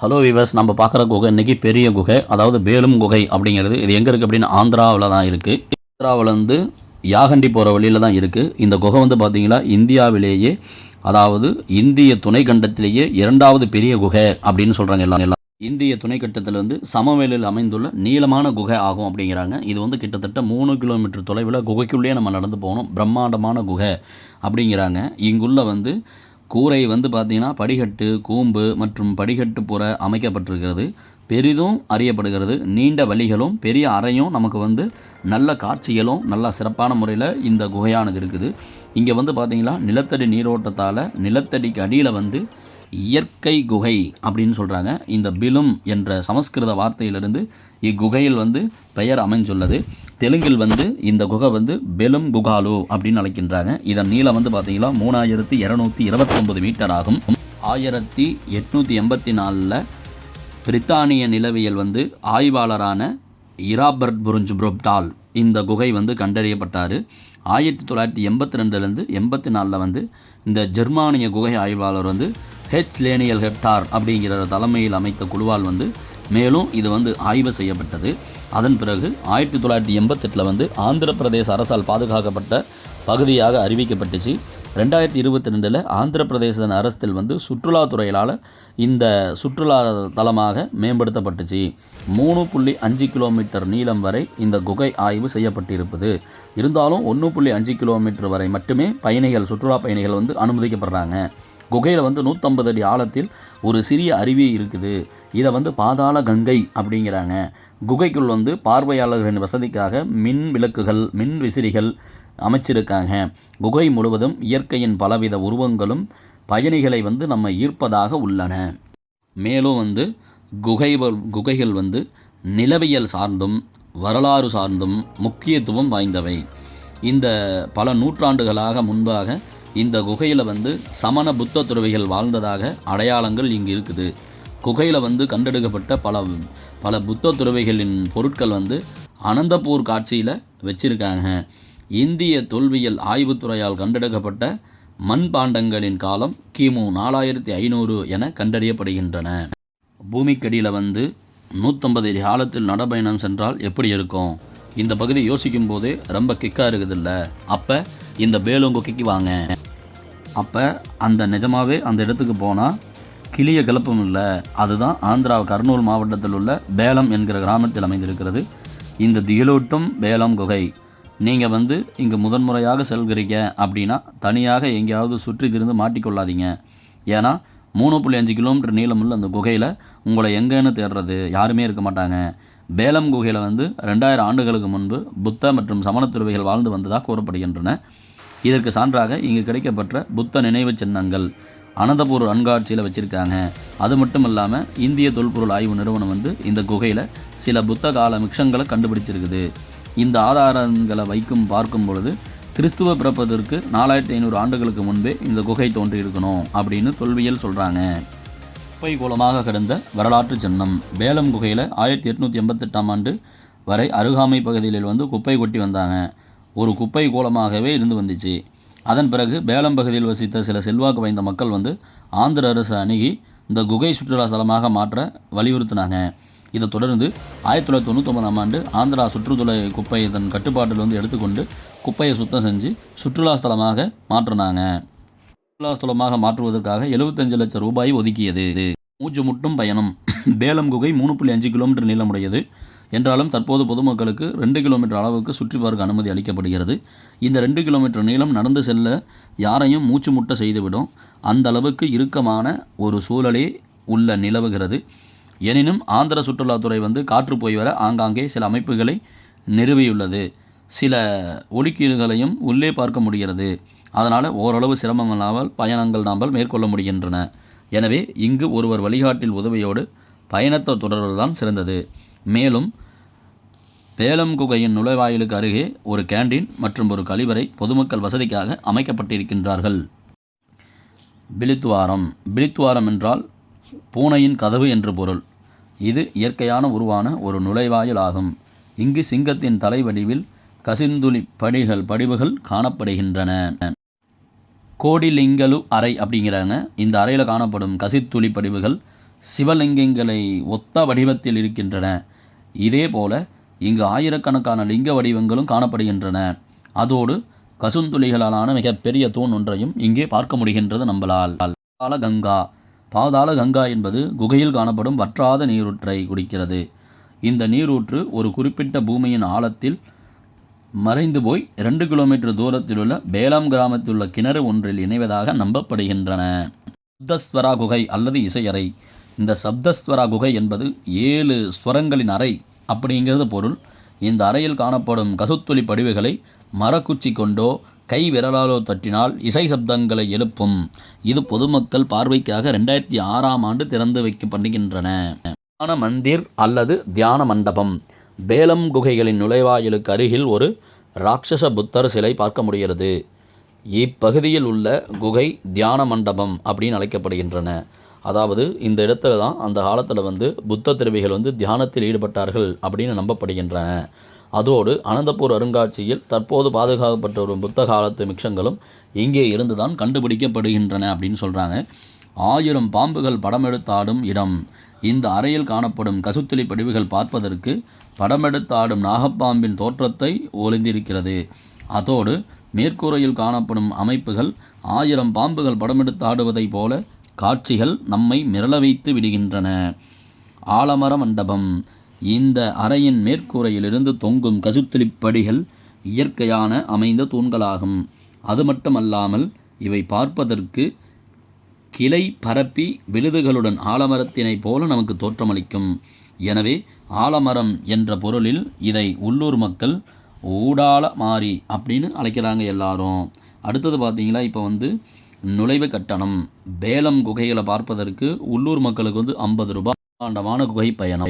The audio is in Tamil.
ஹலோ விவர்ஸ் நம்ம பார்க்குற குகை இன்றைக்கி பெரிய குகை அதாவது பேலும் குகை அப்படிங்கிறது. இது எங்கே இருக்குது அப்படின்னு ஆந்திராவில் தான் இருக்குது ஆந்திராவிலேருந்து யாகண்டி போகிற வழியில் தான் இருக்குது இந்த குகை வந்து பார்த்திங்கன்னா இந்தியாவிலேயே அதாவது இந்திய துணைக்கண்டத்திலேயே இரண்டாவது பெரிய குகை அப்படின்னு சொல்கிறாங்க எல்லாம் எல்லாம் இந்திய துணைக்கட்டத்தில் வந்து சமவெளியில் அமைந்துள்ள நீளமான குகை ஆகும் அப்படிங்கிறாங்க. இது வந்து கிட்டத்தட்ட மூணு கிலோமீட்டர் தொலைவில் குகைக்குள்ளேயே நம்ம நடந்து போகணும். பிரம்மாண்டமான குகை அப்படிங்கிறாங்க. இங்குள்ள வந்து கூரை வந்து பார்த்திங்கன்னா படிக்கட்டு கூம்பு மற்றும் படிக்கட்டு புற அமைக்கப்பட்டிருக்கிறது. பெரிதும் அறியப்படுகிறது. நீண்ட வழிகளும் பெரிய அறையும் நமக்கு வந்து நல்ல காட்சிகளும் நல்ல சிறப்பான முறையில் இந்த குகையானது இருக்குது. இங்கே வந்து பார்த்திங்கன்னா நிலத்தடி நீரோட்டத்தால் நிலத்தடிக்கு அடியில் வந்து இயற்கை குகை அப்படின்னு சொல்கிறாங்க இந்த பிலும் என்ற சமஸ்கிருத வார்த்தையிலிருந்து இக்குகையில் வந்து பெயர் அமைஞ்சுள்ளது தெலுங்கில் வந்து இந்த குகை வந்து பெலும் குகாலு அப்படின்னு அழைக்கின்றாங்க. இதன் நீளம் வந்து பார்த்தீங்கன்னா மூணாயிரத்தி இரநூத்தி இருபத்தொம்பது மீட்டர் ஆகும். ஆயிரத்தி எட்நூற்றி எண்பத்தி நாலில் பிரித்தானிய நிலவியல் வந்து ஆய்வாளரான இராபர்ட் புருஞ்ச் புரோப்டால் இந்த குகை வந்து கண்டறியப்பட்டார். ஆயிரத்தி தொள்ளாயிரத்தி எண்பத்தி ரெண்டுலேருந்து எண்பத்தி நாலில் வந்து இந்த ஜெர்மானிய குகை ஆய்வாளர் வந்து ஹெச். லேனியல் ஹெப்டார் அப்படிங்கிற தலைமையில் அமைத்த குழுவால் வந்து மேலும் இது வந்து ஆய்வு செய்யப்பட்டது. அதன் பிறகு ஆயிரத்தி தொள்ளாயிரத்தி எண்பத்தெட்டில் வந்து ஆந்திர பிரதேச அரசால் பாதுகாக்கப்பட்ட பகுதியாக அறிவிக்கப்பட்டுச்சு. ரெண்டாயிரத்தி இருபத்தி ரெண்டில் ஆந்திர பிரதேச அரசில் வந்து சுற்றுலாத்துறையினால் இந்த சுற்றுலா தலமாக மேம்படுத்தப்பட்டுச்சு. மூணு புள்ளி அஞ்சு கிலோமீட்டர் நீளம் வரை இந்த குகை ஆய்வு செய்யப்பட்டிருப்பது. இருந்தாலும் ஒன்று புள்ளி அஞ்சு கிலோமீட்டர் வரை மட்டுமே பயணிகள் சுற்றுலா பயணிகள் வந்து அனுமதிக்கப்படுறாங்க. குகையில் வந்து நூற்றம்பது அடி ஆழத்தில் ஒரு சிறிய அருவி இருக்குது. இதை வந்து பாதாள கங்கை அப்படிங்கிறாங்க. குகைக்குள் வந்து பார்வையாளர்களின் வசதிக்காக மின் விளக்குகள் மின் விசிறிகள் அமைச்சிருக்காங்க. குகை முழுவதும் இயற்கையின் பலவித உருவங்களும் பயணிகளை வந்து நம்ம ஈர்ப்பதாக உள்ளன. மேலும் வந்து குகை குகைகள் வந்து நிலவியல் சார்ந்தும் வரலாறு சார்ந்தும் முக்கியத்துவம் வாய்ந்தவை. இந்த பல நூற்றாண்டுகளாக முன்பாக இந்த குகையில் வந்து சமண புத்த துறவிகள் வாழ்ந்ததாக அடையாளங்கள் இங்கு இருக்குது. குகையில் வந்து கண்டெடுக்கப்பட்ட பல பல புத்த துறவிகளின் பொருட்கள் வந்து அனந்தபூர் காட்சியில் வச்சிருக்காங்க. இந்திய தொல்வியல் ஆய்வுத்துறையால் கண்டெடுக்கப்பட்ட மண்பாண்டங்களின் காலம் கிமு நாலாயிரத்தி ஐநூறு என கண்டறியப்படுகின்றன. பூமிக்கடியில் வந்து நூற்றம்பது அடி ஆழத்தில் நடபயணம் சென்றால் எப்படி இருக்கும்? இந்த பகுதி யோசிக்கும் போதே ரொம்ப கிக்காக இருக்குதில்ல. அப்போ இந்த பேலுங்குகைக்கு வாங்க. அப்போ அந்த நிஜமாகவே அந்த இடத்துக்கு போனால் கிளிய கலப்பம் இல்லை. அதுதான் ஆந்திரா கர்னூல் மாவட்டத்தில் உள்ள பேலம் என்கிற கிராமத்தில் அமைந்திருக்கிறது. இந்த திகிலூட்டும் பேலம் குகை. நீங்கள் வந்து இங்கே முதன்முறையாக செல்கிறீங்க அப்படின்னா தனியாக எங்கேயாவது சுற்றி திரிந்து மாட்டிக்கொள்ளாதீங்க. ஏன்னா மூணு புள்ளி அஞ்சு கிலோமீட்டர் நீளமுள்ள அந்த குகையில் உங்களை எங்கேன்னு தேடுறது யாருமே இருக்க மாட்டாங்க. பேலம் குகையில் வந்து ரெண்டாயிரம் ஆண்டுகளுக்கு முன்பு புத்த மற்றும் சமண துறவிகள் வாழ்ந்து வந்ததாக கூறப்படுகின்றன. இதற்கு சான்றாக இங்கு கிடைக்கப்பட்ட புத்த நினைவு சின்னங்கள். அனந்தபூர் அன்காட்சியில் வச்சுருக்காங்க. அது மட்டும் இல்லாமல் இந்திய தொல்பொருள் ஆய்வு நிறுவனம் வந்து இந்த குகையில் சில புத்த கால மிக்ஷங்களை கண்டுபிடிச்சிருக்குது. இந்த ஆதாரங்களை வைக்கும் பார்க்கும் பொழுது கிறிஸ்துவ பிறப்பதற்கு நாலாயிரத்தி ஐநூறு ஆண்டுகளுக்கு முன்பே இந்த குகை தோன்றியிருக்கணும் அப்படின்னு தொல்வியல் சொல்கிறாங்க குப்பை கோலமாக கிடந்த வரலாற்று சின்னம் வேலம் குகையில் ஆயிரத்தி எட்நூற்றி எண்பத்தெட்டாம் ஆண்டு வரை அருகாமை பகுதிகளில் வந்து குப்பை கொட்டி வந்தாங்க. ஒரு குப்பை கோலமாகவே இருந்து வந்துச்சு. அதன் பிறகு பேலம் பகுதியில் வசித்த சில செல்வாக்கு வாய்ந்த மக்கள் வந்து ஆந்திர அரசு அணுகி இந்த குகை சுற்றுலா ஸ்தலமாக மாற்ற வலியுறுத்தினாங்க. இதை தொடர்ந்து ஆயிரத்தி தொள்ளாயிரத்தி தொண்ணூத்தொம்பதாம் ஆண்டு ஆந்திரா சுற்றுத்துறை குப்பையை தன் கட்டுப்பாட்டில் வந்து எடுத்துக்கொண்டு குப்பையை சுத்தம் செஞ்சு சுற்றுலா ஸ்தலமாக மாற்றினாங்க. சுற்றுலா ஸ்தலமாக மாற்றுவதற்காக எழுபத்தஞ்சு லட்சம் ரூபாய் ஒதுக்கியது மூச்சு முட்டும் பயணம். பேலம் குகை மூணு புள்ளி அஞ்சு கிலோமீட்டர் நீளமுடையது. என்றாலும் தற்போது பொதுமக்களுக்கு ரெண்டு கிலோமீட்டர் அளவுக்கு சுற்றி பார்க்க அனுமதி அளிக்கப்படுகிறது. இந்த ரெண்டு கிலோமீட்டர் நீளம் நடந்து செல்ல யாரையும் மூச்சு முட்ட செய்துவிடும். அந்த அளவுக்கு இறுக்கமான ஒரு சூழலே உள்ள நிலவுகிறது. எனினும் ஆந்திர சுற்றுலாத்துறை வந்து காற்று போய் வர ஆங்காங்கே சில அமைப்புகளை நிறுவியுள்ளது. சில ஒலிக்கீடுகளையும் உள்ளே பார்க்க முடிகிறது. அதனால் ஓரளவு சிரமம் இல்லாமல் பயணங்கள் நாம் மேற்கொள்ள முடிகின்றன. எனவே இங்கு ஒருவர் வழிகாட்டில் உதவியோடு பயணத்தை தொடர்வதுதான் சிறந்தது. மேலும் பேலம் குகையின் நுழைவாயிலுக்கு அருகே ஒரு கேண்டீன் மற்றும் ஒரு கழிவறை பொதுமக்கள் வசதிக்காக அமைக்கப்பட்டிருக்கின்றார்கள். பிலித்துவாரம். பிலித்துவாரம் என்றால் பூனையின் கதவு என்று பொருள். இது இயற்கையான உருவான ஒரு நுழைவாயில் ஆகும். இங்கு சிங்கத்தின் தலை வடிவில் கசிந்துளி படிகள் படிவுகள் காணப்படுகின்றன. கோடிலிங்கலு அறை அப்படிங்கிறாங்க. இந்த அறையில் காணப்படும் கசித்துளி படிவுகள் சிவலிங்கங்களை ஒத்த வடிவத்தில் இருக்கின்றன. இதேபோல இங்கு ஆயிரக்கணக்கான லிங்க வடிவங்களும் காணப்படுகின்றன. அதோடு கசுந்துளிகளாலான மிகப்பெரிய தூண் ஒன்றையும் இங்கே பார்க்க முடிகின்றது நம்மளால் பாதாள கங்கா பாதாள கங்கா என்பது குகையில் காணப்படும் வற்றாத நீரூற்றை குடிக்கிறது இந்த நீரூற்று ஒரு குறிப்பிட்ட பூமியின் ஆழத்தில் மறைந்து போய் ரெண்டு கிலோமீட்டர் தூரத்தில் உள்ள பேலாம் கிராமத்தில் உள்ள கிணறு ஒன்றில் இணைவதாக நம்பப்படுகின்றன. புத்தஸ்வரா குகை அல்லது இசையறை. இந்த சப்தஸ்வரா குகை என்பது ஏழு ஸ்வரங்களின் அறை அப்படிங்கிறது பொருள். இந்த அறையில் காணப்படும் கசுத்துளி படிவுகளை மரக்குச்சி கொண்டோ கை விரலாலோ தட்டினால் இசை சப்தங்களை எழுப்பும். இது பொதுமக்கள் பார்வைக்காக ரெண்டாயிரத்தி ஆறாம் ஆண்டு திறந்து வைக்கப்படுகின்றன. தியான மந்திர் அல்லது தியான மண்டபம். பேலம் குகைகளின் நுழைவாயிலுக்கு அருகில் ஒரு ராட்சச புத்தர் சிலை பார்க்க முடிகிறது. இப்பகுதியில் உள்ள குகை தியான மண்டபம் அப்படின்னு அழைக்கப்படுகின்றன. அதாவது இந்த இடத்துல தான் அந்த காலத்தில் வந்து புத்த திரவிகள் வந்து தியானத்தில் ஈடுபட்டார்கள் அப்படின்னு நம்பப்படுகின்றன. அதோடு அனந்தபூர் அருங்காட்சியில் தற்போது பாதுகாக்கப்பட்ட ஒரு புத்த காலத்து மிக்ஷங்களும் இங்கே இருந்து தான் கண்டுபிடிக்கப்படுகின்றன அப்படின்னு சொல்கிறாங்க ஆயிரம் பாம்புகள் படமெடுத்தாடும் இடம். இந்த அறையில் காணப்படும் கசுத்துளி படிவுகள் பார்ப்பதற்கு படமெடுத்தாடும் நாகப்பாம்பின் தோற்றத்தை ஒளிந்திருக்கிறது. அதோடு மேற்கூரையில் காணப்படும் அமைப்புகள் ஆயிரம் பாம்புகள் படமெடுத்தாடுவதைப் போல காட்சிகள் நம்மை மிரள வைத்து விடுகின்றன. ஆலமர மண்டபம். இந்த அறையின் மேற்கூரையிலிருந்து தொங்கும் கசுத்துளிப்படிகள் இயற்கையான அமைந்த தூண்களாகும். அது மட்டுமல்லாமல் இவை பார்ப்பதற்கு கிளை பரப்பி விழுதுகளுடன் ஆலமரத்தினைப் போல நமக்கு தோற்றமளிக்கும். எனவே ஆலமரம் என்ற பொருளில் இதை உள்ளூர் மக்கள் ஊடால மாறி அப்படின்னு அழைக்கிறாங்க எல்லாரும். அடுத்தது பார்த்தீங்களா இப்போ வந்து நுழைவு கட்டணம். பேலம் குகைகளை பார்ப்பதற்கு உள்ளூர் மக்களுக்கு வந்து ஐம்பது ரூபாய். ஆண்டமான குகை பயணம்.